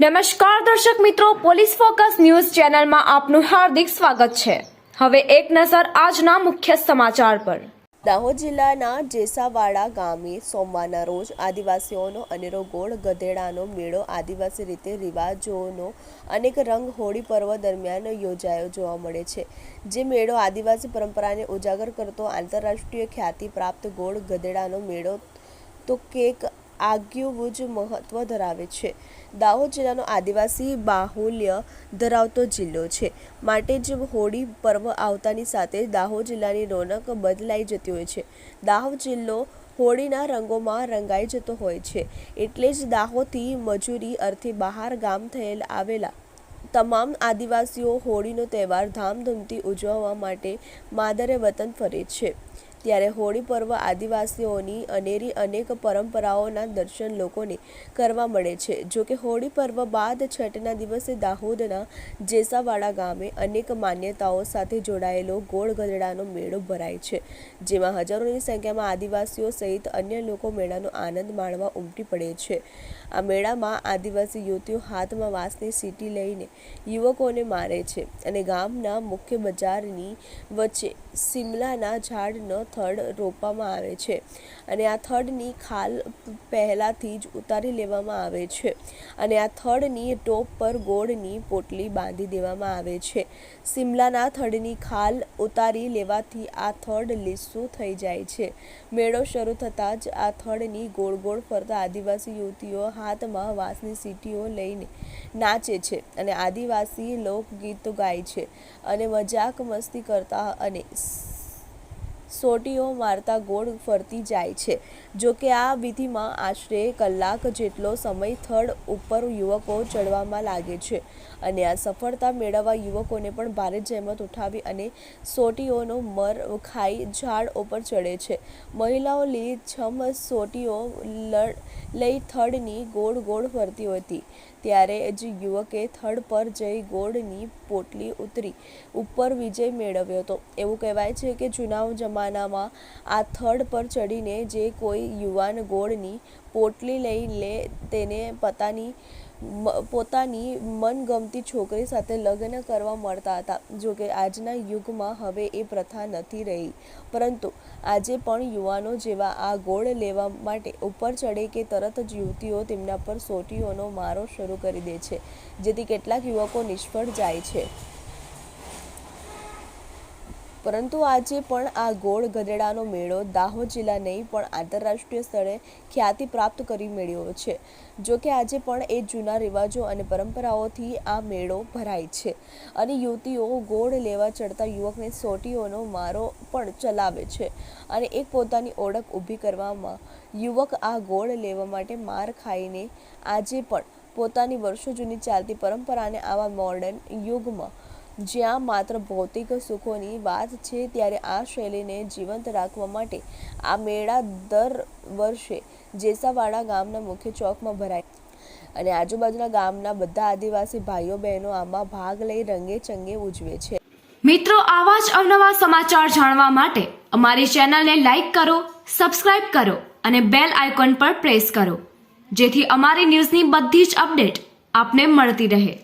નમસ્કાર દર્શક મિત્રો, પોલીસ ફોકસ ન્યૂઝ ચેનલમાં આપનું હાર્દિક સ્વાગત છે. હવે એક નજર આજના મુખ્ય સમાચાર પર. દાહોદ જિલ્લાના જેસાવાડા ગામે સોમવારના રોજ આદિવાસીઓનો અનેરો ગોળ ગધેડાનો મેળો આદિવાસી રીતે રિવાજોનો અનેક રંગ હોળી પર્વ દરમિયાન યોજાયો જોવા મળે છે. જે મેળો આદિવાસી પરંપરાને ઉજાગર કરતો આંતરરાષ્ટ્રીય ખ્યાતિ પ્રાપ્ત ગોળ ગધેડાનો મેળો, તો કેક આગવું જ મહત્વ ધરાવે છે. દાહોદ જિલ્લાનો આદિવાસી બાહુલ્ય ધરાવતો જિલ્લો છે. માટે જ હોળી પર્વ આવતાની સાથે દાહોદ જિલ્લાની રોનક બદલાઈ જતી હોય છે. દાહોદ જિલ્લો હોળીના રંગોમાં રંગાઈ જતો હોય છે. એટલે જ દાહોદથી મજૂરી અર્થે બહાર ગામ થયેલ આવેલા તમામ આદિવાસીઓ હોળીનો તહેવાર ધામધૂમથી ઉજવવા માટે માદરે વતન ફરે છે. ત્યારે હોળી પર્વ આદિવાસીઓની અનેરી અનેક પરંપરાઓના દર્શન લોકોને કરવા મળે છે. જો કે હોળી પર્વ બાદ છઠના દિવસે દાહોદના જેસાવાડા ગામે અનેક માન્યતાઓ સાથે જોડાયેલો ગોળ ગધેડાનો મેળો ભરાય છે, જેમાં હજારોની સંખ્યામાં આદિવાસીઓ સહિત અન્ય લોકો મેળાનો આનંદ માણવા ઉમટી પડે છે. આ મેળામાં આદિવાસી યુવતીઓ હાથમાં વાંસની સીટી લઈને યુવકોને મારે છે અને ગામના મુખ્ય બજારની વચ્ચે સિમલાના ઝાડનો થડ રોપવામાં આવે છે અને આ થડની ખાલ પહેલાંથી જ ઉતારી લેવામાં આવે છે અને આ થડની ટોપ પર ગોળની પોટલી બાંધી દેવામાં આવે છે. સિમલાના થડની ખાલ ઉતારી લેવાથી આ થડ લીસું થઈ જાય છે. મેળો શરૂ થતાં જ આ થડની ગોળ ગોળ ફરતા આદિવાસી યુવતીઓ હાથમાં વાંસની સીટીઓ લઈને નાચે છે અને આદિવાસી લોકગીતો ગાય છે અને મજાક મસ્તી કરતા અને સોટીઓ મારતા ગોળ ફરતી જાય છે. જો કે આ વિધિમાં આશરે કલાક જેટલો સમય થડ ઉપર યુવકો ચડવામાં લાગે છે અને આ સફળતા મેળવવા યુવકોને પણ ભારે જહેમત ઉઠાવી અને સોટીઓનો મર ખાઈ ઝાડ ઉપર ચડે છે. મહિલાઓ લીલીછમ સોટીઓ લઈ થડની ગોળ ગોળ ફરતી હતી. ત્યારે જ યુવકે થડ પર જઈ ગોળની પોટલી ઉતરી. ઉપર વિજય મેળવ્યો હતો. એવું કહેવાય છે કે જૂના જમાનામાં આ થડ પર ચડીને જે કોઈ યુવાન ગોળની પોટલી લઈ લે તેને પોતાની પોતાની મનગમતી છોકરી સાથે લગ્ન કરવા મળતા હતા. જો કે આજના યુગમાં હવે એ પ્રથા નથી રહી. પરંતુ આજે પણ યુવાનો જેવા આ ગોળ લેવા માટે ઉપર ચડે કે તરત જ યુવતીઓ તેમના પર સોટીઓનો મારો શરૂ કરી દે છે. જેથી કેટલાક યુવકો નિષ્ફળ જાય છે. પરંતુ આજે પણ આ ગોળ ગધેડાનો મેળો દાહોદ જિલ્લા નહીં, પણ આંતરરાષ્ટ્રીય સ્તરે ખ્યાતિ પ્રાપ્ત કરી મેળ્યો છે. જો કે આજે પણ એ જૂના રિવાજો અને પરંપરાઓથી આ મેળો ભરાય છે અને યુવતીઓ ગોળ લેવા ચડતા યુવકને સોટીઓનો મારો પણ ચલાવે છે અને એક પોતાની ઓળખ ઊભી કરવામાં યુવક આ ગોળ લેવા માટે માર ખાઈને આજે પણ પોતાની વર્ષો જૂની ચાલતી પરંપરાને આવા મોડર્ન યુગમાં જ્યાં માત્ર ભૌતિક સુખોની વાત છે, ત્યારે આ શૈલીને જીવંત રાખવા માટે આ મેળા દર વર્ષે જેસાવાડા ગામના મુખ્ય ચોકમાં ભરાય. અને આજુબાજુના ગામના બધા આદિવાસી ભાઈઓ બહેનો આમાં ભાગ લઈ રંગે ચંગે ઉજવે છે. મિત્રો, આવા જ અવનવા સમાચાર જાણવા માટે અમારી ચેનલને લાઈક કરો, સબસ્ક્રાઇબ કરો અને બેલ આઇકોન પર પ્રેસ કરો, જેથી અમારી ન્યૂઝની બધી જ અપડેટ આપને મળતી રહે.